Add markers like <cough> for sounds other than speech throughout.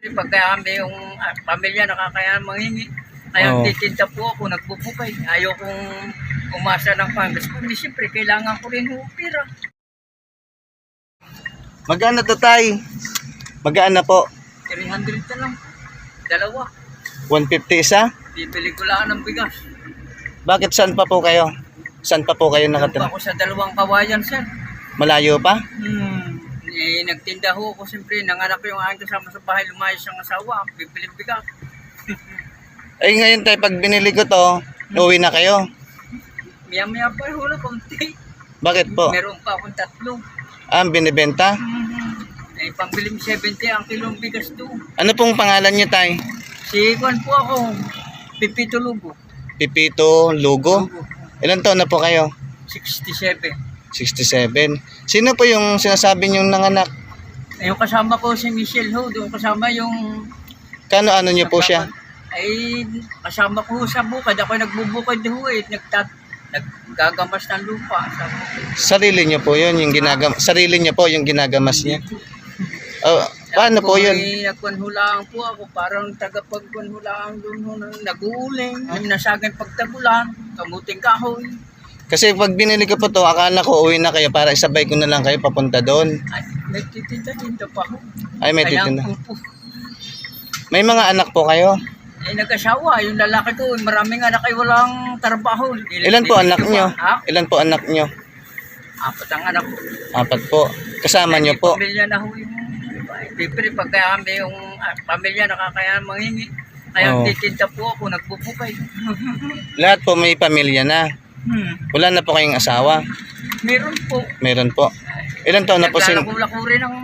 Pagka kami yung ah, pamilya nakakaya manghingi. Kaya Oo. titinda po ako, nagbubukay. Ayaw kong umasa ng panggas. Kundi siyempre, kailangan ko rin yung pira. Magkano to tay? Magkano po? 300 na lang. Dalawa. 150 isa? Bibili ko lang ng bigas. Bakit saan pa po kayo? Saan pa po kayo Nandun nakatira? ako sa dalawang kawayan, sir. Malayo pa? Hmm. Eh, nagtinda ho ako siyempre. Nanganak ko yung aking kasama sa bahay. Lumayas ang asawa. Bibili bigas. <laughs> Ay ngayon tay, pag binili ko to, uwi na kayo. Maya-maya pa ho na konti. Bakit po? Meron pa akong tatlo. Ah, binibenta? Eh, pangbiling 70 ang kilong bigas doon. Ano pong pangalan niyo tay? Si Juan po ako, Pipito Lugo. Pipito Lugo? Lugo. Ilan taon na po kayo? 67. 67. Sino po yung sinasabi niyong nanganak? Eh, yung kasama ko si Michelle Ho, doon kasama yung... Kano ano niyo po siya? Ay, kasama ko sa bukid. Ako nagbubukid ho eh. Nagtat, naggagamas ng lupa. Sabi Sarili niyo po yun, yung ginagam sarili niyo po yung ginagamas niya. Oh, paano po yun? Nagkunhulaan po ako. Parang tagapagkunhulaan doon Nag-uuling. Yung nasagay pagtagulan. Kamuting kahoy. Kasi pag binili ko po to, akala ko uwi na kayo para isabay ko na lang kayo papunta doon. Ay, nagtitinda-tinda pa ho. Ay, may Kaya titinda. po. May mga anak po kayo? Eh, nag-asawa. Yung lalaki ko, maraming anak ay walang trabaho. Ilan po anak niyo? Ha? Ilan po anak niyo? Apat ang anak ko. Apat po. Kasama niyo po. Pamilya na ho yung... Siyempre, pagka kami yung ah, pamilya nakakaya manghingi. Kaya Oo. titinda po ako, nagbubukay. <laughs> Lahat po may pamilya na. Hmm. Wala na po kayong asawa. Meron po. Meron po. Ilan taon na po si Naglalako rin ng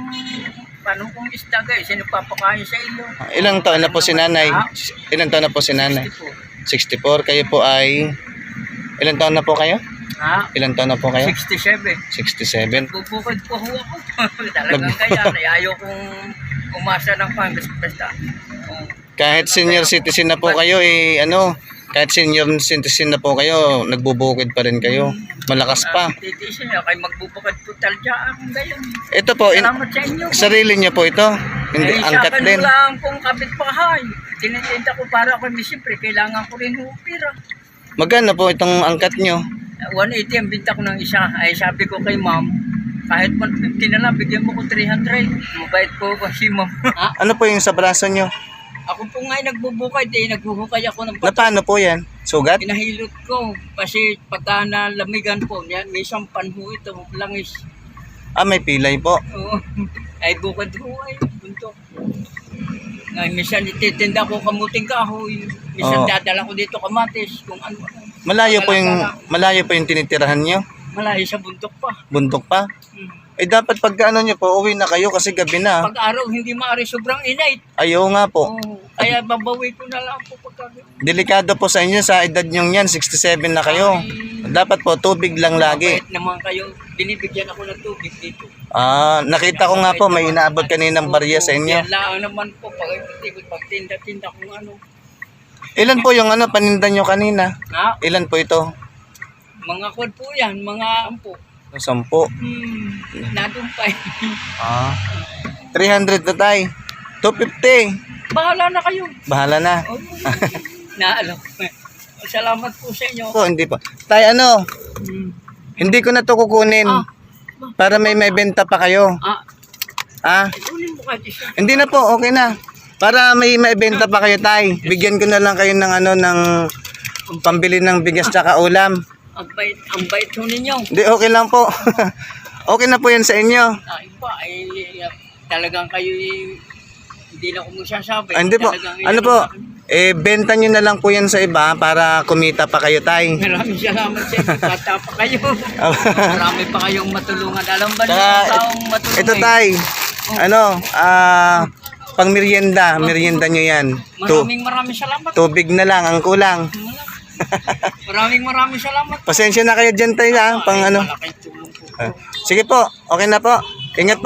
paano kong isda guys. Sino papakain sa iyo? Ilang taon na po si nanay? Ha? Ilang taon na po si nanay? 60 po. 64. Kayo po ay Ilang taon na po kayo? Ha? Ilang taon na po kayo? 67. 67. Bubukod po ho ako. <laughs> Talagang kaya. <laughs> eh, Ayaw kong umasa ng panggas. Basta. Oh. Kahit senior citizen na po kayo eh ano, kahit senior citizen na po kayo, nagbubukid pa rin kayo. Malakas pa. Titisin niya. Kaya magbubukod po talya akong gayon. Ito po, in, Salamat sa inyo. sarili niyo po ito. Hindi eh, angkat sa akin din. lang pong kapitbahay. Tinitinda ko para ako siyempre kailangan ko rin hupira. Magkano po itong angkat niyo? 180 ang binta ko ng isa. Ay sabi ko kay ma'am, kahit 150 na lang, bigyan mo ko 300. Mabait po ba si ma'am? ha? Ano po yung sa braso niyo? Ako po nga ay nagbubukay, eh, naghuhukay ako ng Na paano po yan? Sugat? Pinahilot ko kasi pagka nalamigan po, yan, may isang panho ito, langis. Ah, may pilay po. Oo. <laughs> ay bukod ho ay, buntok. Ngayon, minsan ititinda ko kamuting kahoy. Minsan Oo. dadala ko dito kamatis, kung ano. Malayo po yung malayo po yung tinitirahan niyo. Malayo sa buntok pa. Buntok pa. Hmm. Eh dapat pag ano niyo po, uwi na kayo kasi gabi na. Pag araw, hindi maaari sobrang init. Ayaw nga po. Oo. Kaya babawi ko na lang po pagka Delikado po sa inyo sa edad nyo yan, 67 na kayo. Dapat po tubig lang lagi. Mabait naman kayo, binibigyan ako ng tubig dito. Ah, nakita ko nga po may inaabot kaninang barya sa inyo. Yan lang naman po, pag, pag tinda-tinda kung ano. Ilan po yung ano paninda nyo kanina? Ha? Ilan po ito? Mga kod po yan, mga ampo. Sampo. Hmm, nadumpay. <laughs> Ah. 300 na tay. 250. Bahala na kayo. Bahala na. Oh, <laughs> Naalo. Salamat po sa inyo. Po, hindi po. Tay, ano? Hmm. Hindi ko na to kukunin. Ah. Para may may benta pa kayo. Ah, Ah, mo hindi na po, okay na. Para may may benta pa kayo, tay. Bigyan ko na lang kayo ng ano ng pambili ng bigas tsaka ulam. Ang bait, ang bait ho ninyo. Hindi, okay lang po. <laughs> okay na po yan sa inyo. Ah, iba, ay talagang kayo hindi na ko magsasabi. Ah, hindi po. Talagang Ano po? Eh, benta nyo na lang po yan sa iba para kumita pa kayo, tay. Maraming salamat sa <laughs> inyo. Bata pa kayo. Marami pa kayong matulungan. Alam ba ang taong matulungan? ito, tay. Ano, ah, pang merienda. Merienda nyo yan. Maraming maraming salamat. tubig na lang ang kulang. Maraming maraming salamat. Pasensya na kayo dyan, tay, ha? Pang ano. Malaking tulong po. Ah, Sige po, okay na po. Ingat po